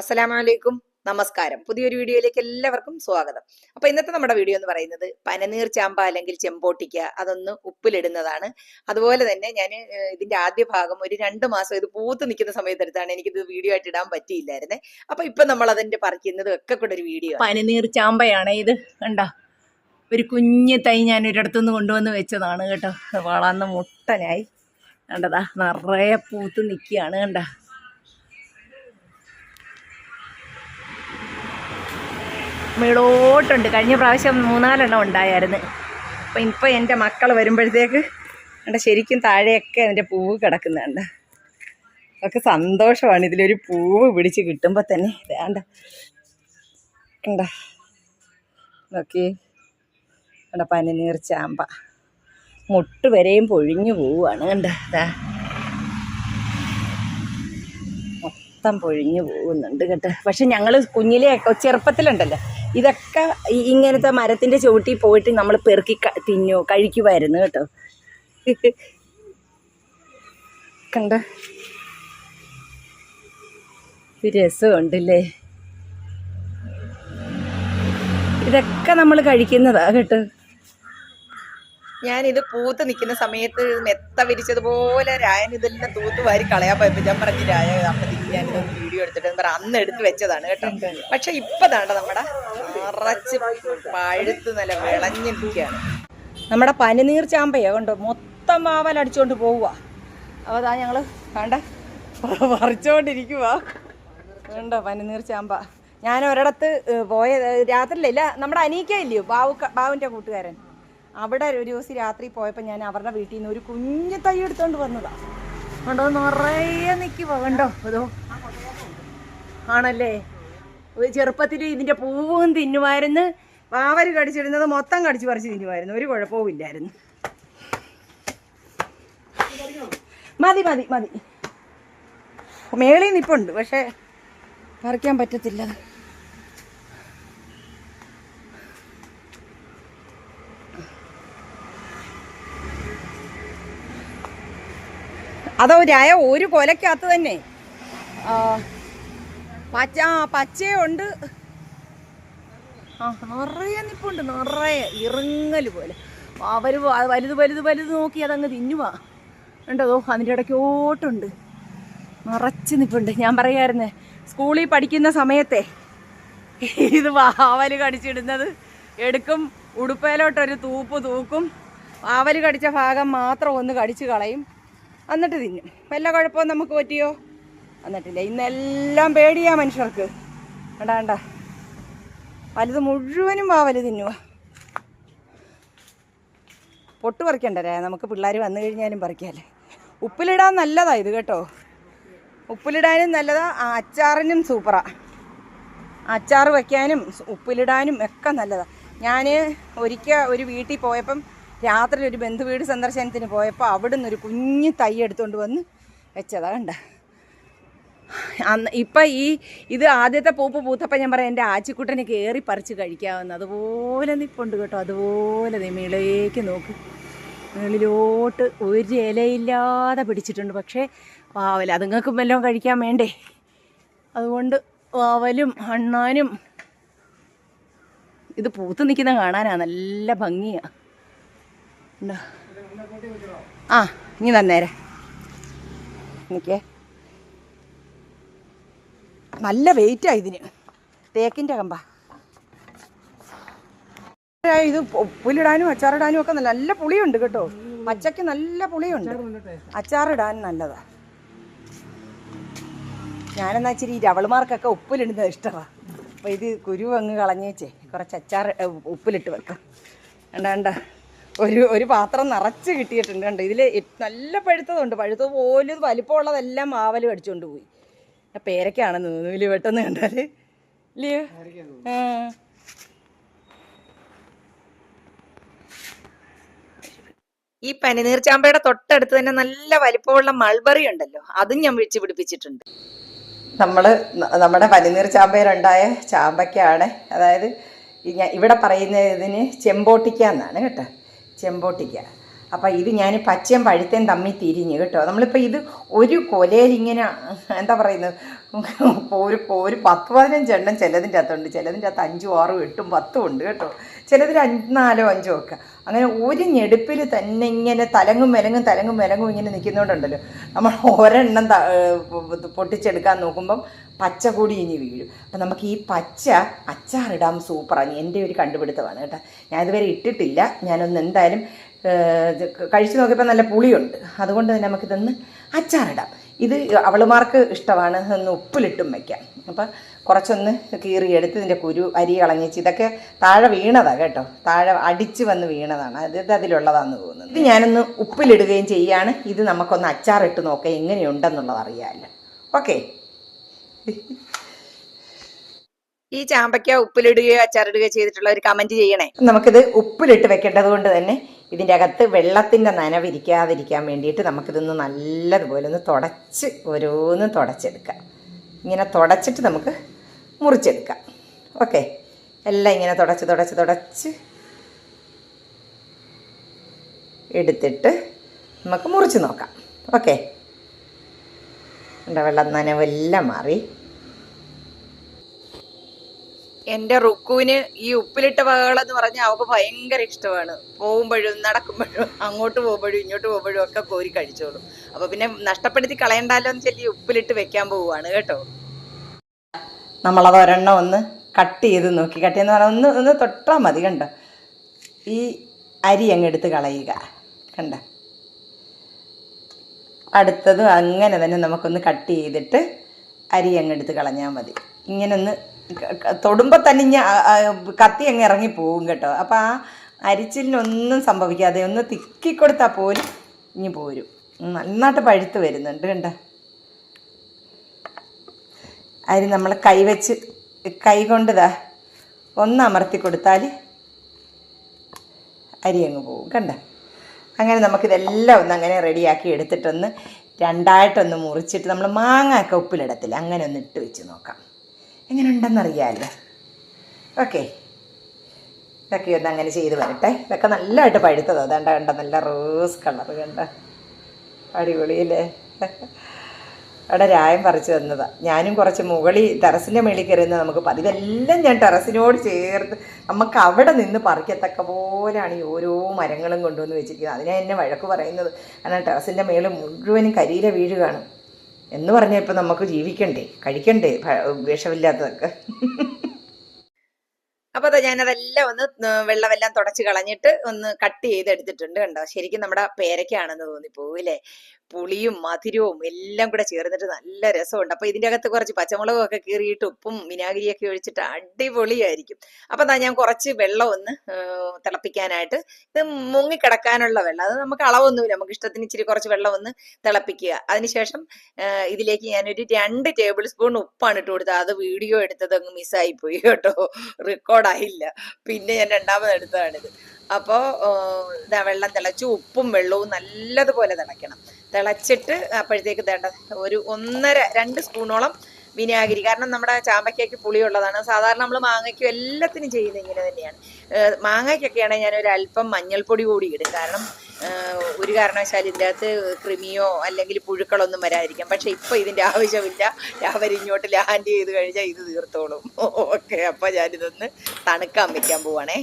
അസ്സലാമലൈക്കും. നമസ്കാരം. പുതിയൊരു വീഡിയോയിലേക്ക് എല്ലാവർക്കും സ്വാഗതം. അപ്പൊ ഇന്നത്തെ നമ്മുടെ വീഡിയോ എന്ന് പറയുന്നത് പനനീർ ചാമ്പ അല്ലെങ്കിൽ ചെമ്പോട്ടിക്ക അതൊന്ന് ഉപ്പിലിടുന്നതാണ്. അതുപോലെ തന്നെ ഞാൻ ഇതിന്റെ ആദ്യ ഭാഗം ഒരു രണ്ട് മാസം ഇത് പൂത്ത് നിൽക്കുന്ന സമയത്തെടുത്താണ് എനിക്കിത് വീഡിയോ ആയിട്ട് ഇടാൻ പറ്റിയില്ലായിരുന്നേ. അപ്പൊ ഇപ്പൊ നമ്മൾ അതിന്റെ പറിക്കുന്നത് ഒക്കെ കൂടെ ഒരു വീഡിയോ പനനീർ ചാമ്പയാണ് ഇത്. കണ്ട? ഒരു കുഞ്ഞ് തൈ ഞാൻ ഒരിടത്തുനിന്ന് കൊണ്ടുവന്ന് വെച്ചതാണ് കേട്ടോ. വളർന്ന മുട്ടനായി. കണ്ടതാ നിറയെ പൂത്ത് നിൽക്കുകയാണ് കണ്ട? മേളോട്ടുണ്ട് കഴിഞ്ഞ പ്രാവശ്യം മൂന്നാലെണ്ണം ഉണ്ടായിരുന്നു. അപ്പം ഇപ്പം എന്റെ മക്കൾ വരുമ്പോഴത്തേക്ക് എന്റെ ശരിക്കും താഴെയൊക്കെ അതിന്റെ പൂവ് കിടക്കുന്നുണ്ട്. ഒക്കെ സന്തോഷമാണ്. ഇതിലൊരു പൂവ് പിടിച്ച് കിട്ടുമ്പോൾ തന്നെ. വേണ്ട കണ്ട. നോക്കി. കണ്ട പനിനീർ ചാമ്പ. മുട്ട് വരെയും പൊഴിഞ്ഞു പോവുകയാണ്. കണ്ട. ദാ മൊത്തം പൊഴിഞ്ഞു പോകുന്നുണ്ട്. കേട്ടോ പക്ഷെ ഞങ്ങൾ കുഞ്ഞിലെ ചെറുപ്പത്തിലുണ്ടല്ലോ. ഇതൊക്കെ ഇങ്ങനത്തെ മരത്തിന്റെ ചുവട്ടിൽ പോയിട്ട് നമ്മൾ പെറുക്കി തിന്നു കഴിക്കുമായിരുന്നു കേട്ടോ. കണ്ട? രസമുണ്ടല്ലേ? ഇതൊക്കെ നമ്മൾ കഴിക്കുന്നതാ കേട്ടോ. ഞാനിത് പൂത്ത് നിൽക്കുന്ന സമയത്ത് മെത്ത വിരിച്ചതുപോലെ രായൻ ഇതെല്ലാം തൂത്ത് വാരി കളയാൻ പോയപ്പോ ഞാൻ പറഞ്ഞു രായ ഞാൻ വീഡിയോ എടുത്തിട്ട് പറ. അന്ന് എടുത്ത് വെച്ചതാണ് കേട്ടോ. പക്ഷെ ഇപ്പൊ താണ്ട നമ്മുടെ നിറച്ച് പഴുത്ത് നല്ല വിളഞ്ഞിരിക്കുകയാണ് നമ്മുടെ പനിനീർ ചാമ്പയോ കണ്ടോ? മൊത്തം വാവൽ അടിച്ചോണ്ട് പോവുക അപ്പോൾ അതാ ഞങ്ങൾ കണ്ട പറിച്ചോണ്ടിരിക്കുക കണ്ടോ പനിനീർ ചാമ്പ? ഞാൻ ഒരിടത്ത് പോയ രാത്രിയിലില്ല നമ്മുടെ അനീക്ക ഇല്ലയോ? ബാവു ബാവുന്റെ കൂട്ടുകാരൻ. അവിടെ ഒരു ദിവസം രാത്രി പോയപ്പോൾ ഞാൻ അവരുടെ വീട്ടിൽ നിന്ന് ഒരു കുഞ്ഞു തൈ എടുത്തോണ്ട് വന്നതാ. കണ്ടോ? നിറയെ നിൽക്കുക കണ്ടോ? അതോ? ആണല്ലേ? ചെറുപ്പത്തിൽ ഇതിന്റെ പൂവും തിന്നുമായിരുന്നു. വാവര് കടിച്ചിടുന്നത് മൊത്തം കടിച്ചു പറിച്ച് തിന്നുമായിരുന്നു. ഒരു കുഴപ്പവും ഇല്ലായിരുന്നു. മതി മതി മതി. മേളിൽ നിപ്പുണ്ട് പക്ഷെ പറിക്കാൻ പറ്റത്തില്ല. അതോ രായ ഒരു കൊലക്കകത്ത് തന്നെ? പച്ച ആ പച്ചയുണ്ട് ആ നിറയെ നിപ്പുണ്ട് നിറയെ. ഇറങ്ങൽ പോലെ. അവർ വലുത് വലുത് വലുത് നോക്കി അതങ്ങ് തിന്നുവാ. ഉണ്ടതോ അതിന്റെ ഇടയ്ക്ക് ഓട്ടുണ്ട് നിറച്ച് നിപ്പുണ്ട്. ഞാൻ പറയായിരുന്നേ സ്കൂളിൽ പഠിക്കുന്ന സമയത്തെ ഇത് വാവൽ കടിച്ചിടുന്നത് എടുക്കും ഉടുപ്പയിലോട്ടൊരു തൂപ്പ് തൂക്കും വാവൽ കടിച്ച ഭാഗം മാത്രം ഒന്ന് കടിച്ചു കളയും. എന്നിട്ട് തിന്നും. വല്ല കുഴപ്പവും നമുക്ക് പറ്റിയോ? എന്നിട്ടില്ല ഇന്നെല്ലാം പേടിയാ മനുഷ്യർക്ക്. വേണ്ട വേണ്ട വലുത് മുഴുവനും വാവൽ തിന്നുക പൊട്ട് പറിക്കണ്ടേ നമുക്ക് പിള്ളേർ വന്നു കഴിഞ്ഞാലും പറിക്കാല്ലേ. ഉപ്പിലിടാൻ നല്ലതാ ഇത് കേട്ടോ. ഉപ്പിലിടാനും നല്ലതാ. അച്ചാറിനും സൂപ്പറാ. അച്ചാർ വയ്ക്കാനും ഉപ്പിലിടാനും ഒക്കെ നല്ലതാ. ഞാൻ ഒരിക്കൽ ഒരു വീട്ടിൽ പോയപ്പം രാത്രി ഒരു ബന്ധുവീട് സന്ദർശനത്തിന് പോയപ്പോൾ അവിടെ ഒരു കുഞ്ഞു തൈ എടുത്തുകൊണ്ട് വന്ന് വെച്ചതാ കണ്ട. അന്ന് ഇപ്പം ഈ ഇത് ആദ്യത്തെ പൂപ്പ് പൂത്തപ്പം ഞാൻ പറയാം എന്റെ ആച്ചിക്കുട്ടനെ കയറി പറിച്ച് കഴിക്കാവുന്ന. അതുപോലെ നിപ്പുണ്ട് കേട്ടോ അതുപോലെ നീ മേളിലേക്ക് നോക്ക്. മേളിലോട്ട് ഒരു ഇലയില്ലാതെ പിടിച്ചിട്ടുണ്ട് പക്ഷേ വാവൽ അതുങ്ങൾക്കും വല്ലതും കഴിക്കാൻ വേണ്ടേ? അതുകൊണ്ട് വാവലും അണ്ണാനും ഇത് പൂത്ത് നിൽക്കുന്ന കാണാനാണ് നല്ല ഭംഗിയാ. ആ ഇനി തന്നേരെ എനിക്ക് നല്ല വെയിറ്റാ ഇതിന്. തേക്കിന്റെ കമ്പ. ഇത് ഉപ്പിലിടാനും അച്ചാറിടാനും ഒക്കെ നല്ല പുളിയുണ്ട് കേട്ടോ. പച്ചയ്ക്ക് നല്ല പുളിയുണ്ട്. അച്ചാറിടാൻ നല്ലതാ. ഞാനെന്നാ ഇച്ചിരി രവളുമാർക്കൊക്കെ ഉപ്പിലിടുന്നത് ഇഷ്ടമാണ് അപ്പോൾ ഇത് കുരു അങ്ങ് കളഞ്ഞേച്ചേ. കുറച്ച് അച്ചാർ ഉപ്പിലിട്ട് വെക്കാം. വേണ്ട കണ്ട. ഒരു ഒരു പാത്രം നിറച്ച് കിട്ടിയിട്ടുണ്ട് കണ്ടോ? ഇതിൽ നല്ല പഴുത്തതുണ്ട്. പഴുത്ത പോലും വലിപ്പമുള്ളതെല്ലാം മാവൽ കടിച്ചുകൊണ്ട് പോയി. ആ പേരക്കാണെന്ന് തോന്നുന്നു ഇതിൽ പെട്ടെന്ന് കണ്ടാൽ ഇല്ലയോ ആ. ഈ പനിനീർ ചാമ്പയുടെ തൊട്ടടുത്ത് തന്നെ നല്ല വലിപ്പമുള്ള മൾബറി ഉണ്ടല്ലോ അതും ഞാൻ വിളിച്ചു പിടിപ്പിച്ചിട്ടുണ്ട്. നമ്മൾ നമ്മുടെ പനിനീർ ചാമ്പയിലുണ്ടായ ചാമ്പയ്ക്കാണ്. അതായത് ഇവിടെ പറയുന്ന ഇതിന് ചെമ്പോട്ടിക്ക എന്നാണ് കേട്ടോ. ചെമ്പോട്ടിക്ക. അപ്പം ഇത് ഞാൻ പച്ചയും പഴുത്തയും തമ്മിൽ തിരിഞ്ഞ് കേട്ടോ. നമ്മളിപ്പോൾ ഇത് ഒരു കൊലയിൽ ഇങ്ങനെ എന്താ പറയുന്നത് ഒരു ഒരു പത്ത് പതിനഞ്ചെണ്ണം ചിലതിന്റെ അകത്തുണ്ട്. ചിലതിന്റെ അകത്ത് അഞ്ചും ആറും എട്ടും പത്തും ഉണ്ട് കേട്ടോ. ചിലതിൽ അഞ്ച് നാലോ അഞ്ചോ ഒക്കെ. അങ്ങനെ ഒരു ഞെടുപ്പിൽ തന്നെ ഇങ്ങനെ തലങ്ങും മെലങ്ങും തലങ്ങും മെലങ്ങും ഇങ്ങനെ നിൽക്കുന്നതുകൊണ്ടുണ്ടല്ലോ നമ്മൾ ഒരെണ്ണം പൊട്ടിച്ചെടുക്കാൻ നോക്കുമ്പം പച്ച കൂടി ഇനി വീഴും. അപ്പം നമുക്ക് ഈ പച്ച അച്ചാറിടാൻ സൂപ്പറാണ്. എന്റെ ഒരു കണ്ടുപിടുത്തമാണ് കേട്ടോ. ഞാൻ ഇതുവരെ ഇട്ടിട്ടില്ല. ഞാനൊന്ന് എന്തായാലും കഴിച്ചു നോക്കിയപ്പോൾ നല്ല പുളിയുണ്ട്. അതുകൊണ്ട് തന്നെ നമുക്കിതൊന്ന് അച്ചാറിടാം. ഇത് അവളുമാർക്ക് ഇഷ്ടമാണ് ഒന്ന് ഉപ്പിലിട്ടും വയ്ക്കാം അപ്പം കുറച്ചൊന്ന് കീറി എടുത്ത് ഇതിന്റെ കുരു അരി കളഞ്ഞിച്ച് ഇതൊക്കെ താഴെ വീണതാണ് കേട്ടോ. താഴെ അടിച്ച് വന്ന് വീണതാണ്. അത് ഇത് അതിലുള്ളതാണെന്ന് തോന്നുന്നു. ഇത് ഞാനൊന്ന് ഉപ്പിലിടുകയും ചെയ്യാണ്. ഇത് നമുക്കൊന്ന് അച്ചാറിട്ട് നോക്കാം എങ്ങനെയുണ്ടെന്നുള്ളത് അറിയാമല്ലോ ഓക്കെ. ഈ ചാമ്പയ്ക്ക ഉപ്പിലിടുകയോ അച്ചാറിടുകയോ ചെയ്തിട്ടുള്ള ഒരു കമന്റ് ചെയ്യണേ. നമുക്കിത് ഉപ്പിലിട്ട് വെക്കേണ്ടത് കൊണ്ട് തന്നെ ഇതിന്റെ അകത്ത് വെള്ളത്തിന്റെ നനവിരിക്കാതിരിക്കാൻ വേണ്ടിയിട്ട് നമുക്കിതൊന്ന് നല്ലതുപോലെ ഒന്ന് തുടച്ച് ഓരോന്നും തുടച്ചെടുക്കാം. ഇങ്ങനെ തുടച്ചിട്ട് നമുക്ക് മുറിച്ചെടുക്കാം. ഓക്കെ. എല്ലാം ഇങ്ങനെ തുടച്ച് തുടച്ച് തുടച്ച് എടുത്തിട്ട് നമുക്ക് മുറിച്ച് നോക്കാം. ഓക്കെ. എന്റെ വെള്ളം നനവെല്ലാം മാറി. എന്റെ റുക്കുവിന് ഈ ഉപ്പിലിട്ട വകകൾ എന്ന് പറഞ്ഞാൽ അവക്ക് ഭയങ്കര ഇഷ്ടമാണ്. പോകുമ്പോഴും നടക്കുമ്പോഴും അങ്ങോട്ട് പോകുമ്പോഴും ഇങ്ങോട്ട് പോകുമ്പോഴും ഒക്കെ കോരി കഴിച്ചോളും. അപ്പൊ പിന്നെ നഷ്ടപ്പെടുത്തി കളയണ്ടല്ലോ എന്ന് ചൊല്ലി ഉപ്പിലിട്ട് വെക്കാൻ പോവുകയാണ് കേട്ടോ. നമ്മളത് ഒരെണ്ണം ഒന്ന് കട്ട് ചെയ്ത് നോക്കി. കട്ട് ചെയ്യുന്ന ഒന്ന് ഒന്ന് തൊട്ടാൽ മതി കണ്ടോ? ഈ അരി അങ്ങ് എടുത്ത് കളയുക. കണ്ട? അടുത്തതും അങ്ങനെ തന്നെ നമുക്കൊന്ന് കട്ട് ചെയ്തിട്ട് അരി അങ്ങ് എടുത്ത് കളഞ്ഞാൽ മതി. ഇങ്ങനെ ഒന്ന് തൊടുമ്പോൾ തന്നെ ഞാൻ കത്തി അങ്ങ് ഇറങ്ങി പോകും കേട്ടോ. അപ്പോൾ ആ അരിച്ചിലിനൊന്നും സംഭവിക്കാതെ ഒന്ന് തിക്കി കൊടുത്താൽ പോലും ഇനി പോരും. നന്നായിട്ട് പഴുത്ത് വരുന്നുണ്ട് കണ്ട? അരി നമ്മൾ കൈവച്ച് കൈ കൊണ്ടതാ ഒന്ന് അമർത്തി കൊടുത്താൽ അരി അങ്ങ് പോകും കണ്ട? അങ്ങനെ നമുക്കിതെല്ലാം ഒന്ന് അങ്ങനെ റെഡിയാക്കി എടുത്തിട്ടൊന്ന് രണ്ടായിട്ടൊന്ന് മുറിച്ചിട്ട് നമ്മൾ മാങ്ങ ഒക്കെ ഉപ്പിലിടത്തില്ല. അങ്ങനെ ഒന്ന് ഇട്ട് വെച്ച് നോക്കാം. എങ്ങനെ ഉണ്ടെന്നറിയാമല്ലോ ഓക്കെ. ഇതൊക്കെ ഒന്ന് അങ്ങനെ ചെയ്ത് വരട്ടെ. ഇതൊക്കെ നല്ലതായിട്ട് പഴുത്തത്. അതാണ്ട കണ്ട? നല്ല റോസ് കളർ കണ്ട? അടിപൊളിയല്ലേ അവിടെ രായം പറിച്ചു തന്നതാ. ഞാനും കുറച്ച് മുകളിൽ ടെറസിന്റെ മേളിൽ കയറുന്ന നമുക്ക് പതിവെല്ലാം ഞാൻ ടെറസിനോട് ചേർത്ത് നമുക്ക് അവിടെ നിന്ന് പറിക്കത്തക്ക പോലെയാണ് ഈ ഓരോ മരങ്ങളും കൊണ്ടുവന്ന് വെച്ചിരിക്കുന്നത്. അതിനെ എന്നെ വഴക്ക് പറയുന്നത്. കാരണം ടെറസിന്റെ മേളിൽ മുഴുവനും കരിയില വീഴുകയാണ്. എന്ന് പറഞ്ഞാൽ ഇപ്പം നമുക്ക് ജീവിക്കണ്ടേ കഴിക്കണ്ടേ വിഷമില്ലാത്തതൊക്കെ. അപ്പൊ അതാ ഞാനതെല്ലാം ഒന്ന് വെള്ളമെല്ലാം തുടച്ച് കളഞ്ഞിട്ട് ഒന്ന് കട്ട് ചെയ്ത് എടുത്തിട്ടുണ്ട് കണ്ടോ? ശരിക്കും നമ്മുടെ പേരയ്ക്കാണെന്ന് തോന്നിപ്പോവും അല്ലേ പുളിയും മധുരവും എല്ലാം കൂടെ ചേർന്നിട്ട് നല്ല രസമുണ്ട്. അപ്പൊ ഇതിന്റെ അകത്ത് കുറച്ച് പച്ചമുളകും ഒക്കെ കീറിയിട്ട് ഉപ്പും വിനാഗിരിയൊക്കെ ഒഴിച്ചിട്ട് അടിപൊളിയായിരിക്കും. അപ്പൊ എന്താ ഞാൻ കുറച്ച് വെള്ളം ഒന്ന് തിളപ്പിക്കാനായിട്ട് ഇത് മുങ്ങിക്കിടക്കാനുള്ള വെള്ളം. അത് നമുക്ക് അളവൊന്നുമില്ല. നമുക്ക് ഇഷ്ടത്തിന് ഇച്ചിരി കുറച്ച് വെള്ളം ഒന്ന് തിളപ്പിക്കുക. അതിനുശേഷം ഇതിലേക്ക് ഞാനൊരു രണ്ട് ടേബിൾ സ്പൂൺ ഉപ്പാണ് ഇട്ട് കൊടുത്തത്. അത് വീഡിയോ എടുത്തത് അങ്ങ് മിസ്സായി പോയി കേട്ടോ റെക്കോർഡായില്ല പിന്നെ ഞാൻ രണ്ടാമത് എടുത്തതാണിത്. അപ്പോൾ വെള്ളം തിളച്ചു ഉപ്പും വെള്ളവും നല്ലതുപോലെ തിളയ്ക്കണം. തിളച്ചിട്ട് അപ്പോഴത്തേക്ക് തേണ്ട ഒരു ഒന്നര രണ്ട് സ്പൂണോളം വിനാഗിരി. കാരണം നമ്മുടെ ചാമ്പയ്ക്കയ്ക്ക് പുളിയുള്ളതാണ്. സാധാരണ നമ്മൾ മാങ്ങയ്ക്കും എല്ലാത്തിനും ചെയ്യുന്നത് ഇങ്ങനെ തന്നെയാണ്. മാങ്ങയ്ക്കൊക്കെയാണെങ്കിൽ ഒരു അല്പം മഞ്ഞൾപ്പൊടി കൂടി ഇടും. കാരണം ഒരു കാരണവശാലും ഇതിന്റെ കൃമിയോ അല്ലെങ്കിൽ പുഴുക്കളൊന്നും വരാതിരിക്കാം. പക്ഷെ ഇപ്പൊ ഇതിന്റെ ആവശ്യമില്ല. അവരിങ്ങോട്ട് ലാൻഡ് ചെയ്ത് കഴിഞ്ഞാൽ ഇത് തീർത്തോളും. ഓക്കെ അപ്പൊ ഞാനിതൊന്ന് തണുക്കാൻ വെക്കാൻ പോവാണേ.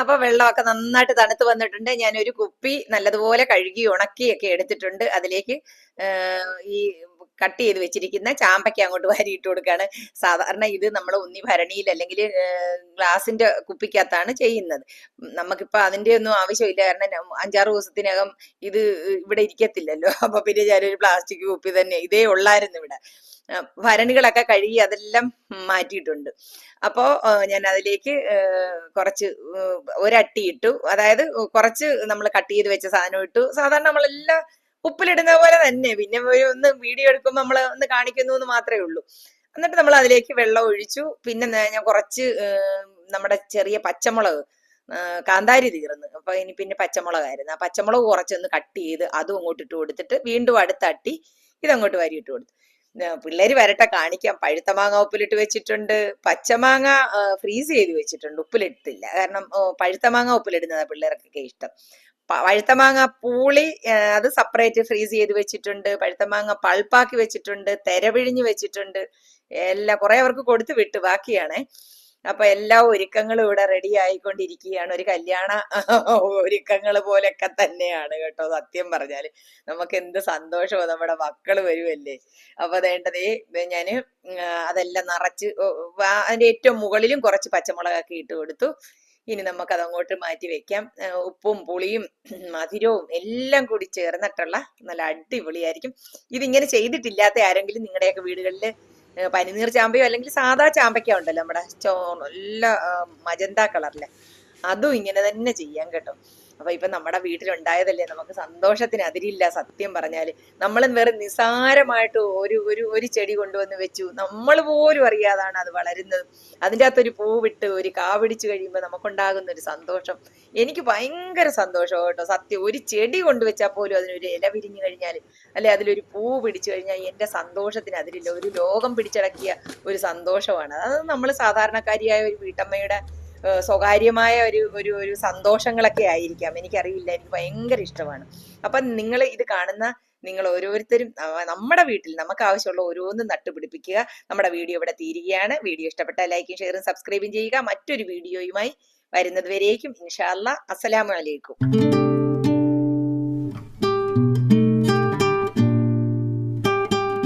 അപ്പൊ വെള്ളമൊക്കെ നന്നായിട്ട് തണുത്ത് വന്നിട്ടുണ്ട്. ഞാൻ ഒരു കുപ്പി നല്ലതുപോലെ കഴുകി ഉണക്കിയൊക്കെ എടുത്തിട്ടുണ്ട്. അതിലേക്ക് ഈ കട്ട് ചെയ്ത് വെച്ചിരിക്കുന്ന ചാമ്പയ്ക്ക് അങ്ങോട്ട് വാരി ഇട്ട് കൊടുക്കുകയാണ് സാധാരണ ഇത് നമ്മൾ ഉന്നി ഭരണിയിൽ അല്ലെങ്കിൽ ഗ്ലാസിന്റെ കുപ്പിക്കകത്താണ് ചെയ്യുന്നത്. നമുക്കിപ്പോൾ നമുക്കിപ്പോ അതിന്റെ ഒന്നും ആവശ്യമില്ല. കാരണം അഞ്ചാറ് ദിവസത്തിനകം ഇത് ഇവിടെ ഇരിക്കത്തില്ലല്ലോ. അപ്പൊ പിന്നെ ഞാനൊരു പ്ലാസ്റ്റിക് കുപ്പി തന്നെ ഇതേ ഉള്ളായിരുന്നു ഇവിടെ. ഭരണികളൊക്കെ കഴുകി അതെല്ലാം മാറ്റിയിട്ടുണ്ട്. അപ്പോൾ ഞാൻ അതിലേക്ക് കുറച്ച് ഒരട്ടി ഇട്ടു. അതായത് കുറച്ച് നമ്മൾ കട്ട് ചെയ്ത് വെച്ച സാധനം ഇട്ടു. സാധാരണ നമ്മളെല്ലാം ഉപ്പിലിടുന്ന പോലെ തന്നെ. പിന്നെ ഒന്ന് വീഡിയോ എടുക്കുമ്പോൾ നമ്മൾ ഒന്ന് കാണിക്കുന്നു എന്ന് മാത്രമേ ഉള്ളൂ. എന്നിട്ട് നമ്മൾ അതിലേക്ക് വെള്ളം ഒഴിച്ചു. പിന്നെ ഞാൻ കുറച്ച് നമ്മുടെ ചെറിയ പച്ചമുളക് കാന്താരി തീർന്ന്. അപ്പൊ ഇനി പിന്നെ പച്ചമുളകായിരുന്നു. ആ പച്ചമുളക് കുറച്ചൊന്ന് കട്ട് ചെയ്ത് അതും അങ്ങോട്ട് ഇട്ട് കൊടുത്തിട്ട് വീണ്ടും അടുത്തട്ടി ഇതങ്ങോട്ട് വാരി ഇട്ട് കൊടുത്തു. പിള്ളേര് വരട്ടെ കാണിക്കാം. പഴുത്ത മാങ്ങ ഉപ്പിലിട്ട് വെച്ചിട്ടുണ്ട്. പച്ചമാങ്ങ ഫ്രീസ് ചെയ്ത് വെച്ചിട്ടുണ്ട്. ഉപ്പിലിട്ടില്ല. കാരണം പഴുത്ത മാങ്ങ ഉപ്പിലിടുന്നതാണ് പിള്ളേർക്കൊക്കെ ഇഷ്ടം. പഴുത്തമാങ്ങ പൂളി അത് സെപ്പറേറ്റ് ഫ്രീസ് ചെയ്ത് വെച്ചിട്ടുണ്ട്. പഴുത്തമാങ്ങ പൾപ്പാക്കി വെച്ചിട്ടുണ്ട്. തെരപിഴിഞ്ഞ് വെച്ചിട്ടുണ്ട്. എല്ലാം കുറെ അവർക്ക് കൊടുത്തു വിട്ടു ബാക്കിയാണേ. അപ്പൊ എല്ലാ ഒരുക്കങ്ങളും ഇവിടെ റെഡി ആയിക്കൊണ്ടിരിക്കുകയാണ്. ഒരു കല്യാണ ഒരുക്കങ്ങൾ പോലെയൊക്കെ തന്നെയാണ് കേട്ടോ സത്യം പറഞ്ഞാൽ. നമുക്ക് എന്ത് സന്തോഷമോ നമ്മുടെ മക്കൾ വരുമല്ലേ അപ്പൊ വേണ്ടത് ഞാൻ അതെല്ലാം നിറച്ച് അതിന്റെ ഏറ്റവും മുകളിലും കുറച്ച് പച്ചമുളകൊക്കെ ഇട്ട് കൊടുത്തു. ഇനി നമുക്കത് അങ്ങോട്ട് മാറ്റി വെക്കാം. ഉപ്പും പുളിയും മധുരവും എല്ലാം കൂടി ചേർന്നിട്ടുള്ള നല്ല അടിപൊളിയായിരിക്കും. ഇതിങ്ങനെ ചെയ്തിട്ടില്ലാത്ത ആരെങ്കിലും നിങ്ങളുടെയൊക്കെ വീടുകളിൽ പനിനീർ ചാമ്പയോ അല്ലെങ്കിൽ സാധാ ചാമ്പയ്ക്ക ഉണ്ടല്ലോ നമ്മുടെ ചോ നല്ല മജന്ത കളറിലെ. അതും ഇങ്ങനെ തന്നെ ചെയ്യാം കേട്ടോ. അപ്പൊ ഇപ്പൊ നമ്മുടെ വീട്ടിലുണ്ടായതല്ലേ നമുക്ക് സന്തോഷത്തിന് അതിരില്ല സത്യം പറഞ്ഞാൽ. നമ്മൾ വെറും നിസാരമായിട്ട് ഒരു ഒരു ഒരു ചെടി കൊണ്ടുവന്ന് വെച്ചു. നമ്മൾ പോലും അറിയാതാണ് അത് വളരുന്നത്. അതിന്റെ അകത്തൊരു പൂ വിട്ട് ഒരു കാ പിടിച്ചു കഴിയുമ്പോൾ നമുക്കുണ്ടാകുന്ന ഒരു സന്തോഷം. എനിക്ക് ഭയങ്കര സന്തോഷം കേട്ടോ. സത്യം ഒരു ചെടി കൊണ്ടുവച്ചാൽ പോലും അതിനൊരു ഇല വിരിഞ്ഞു കഴിഞ്ഞാൽ അല്ലെ അതിലൊരു പൂ പിടിച്ചു കഴിഞ്ഞാൽ എന്റെ സന്തോഷത്തിന് അതിരില്ല. ഒരു ലോകം പിടിച്ചടക്കിയ ഒരു സന്തോഷമാണ്. അത് നമ്മൾ സാധാരണക്കാരിയായ ഒരു വീട്ടമ്മയുടെ സ്വകാര്യമായ ഒരു ഒരു ഒരു സന്തോഷങ്ങളൊക്കെ ആയിരിക്കാം. എനിക്കറിയില്ല എനിക്ക് ഭയങ്കര ഇഷ്ടമാണ്. അപ്പം നിങ്ങൾ ഇത് കാണുന്ന നിങ്ങൾ ഓരോരുത്തരും നമ്മുടെ വീട്ടിൽ നമുക്ക് ആവശ്യമുള്ള ഓരോന്നും നട്ടുപിടിപ്പിക്കുക. നമ്മുടെ വീഡിയോ ഇവിടെ തീരുകയാണ്. വീഡിയോ ഇഷ്ടപ്പെട്ട ലൈക്കും ഷെയറും സബ്സ്ക്രൈബും ചെയ്യുക. മറ്റൊരു വീഡിയോയുമായി വരുന്നത് വരേക്കും. ഇൻഷാല്ല അസ്സലാമു അലൈക്കും.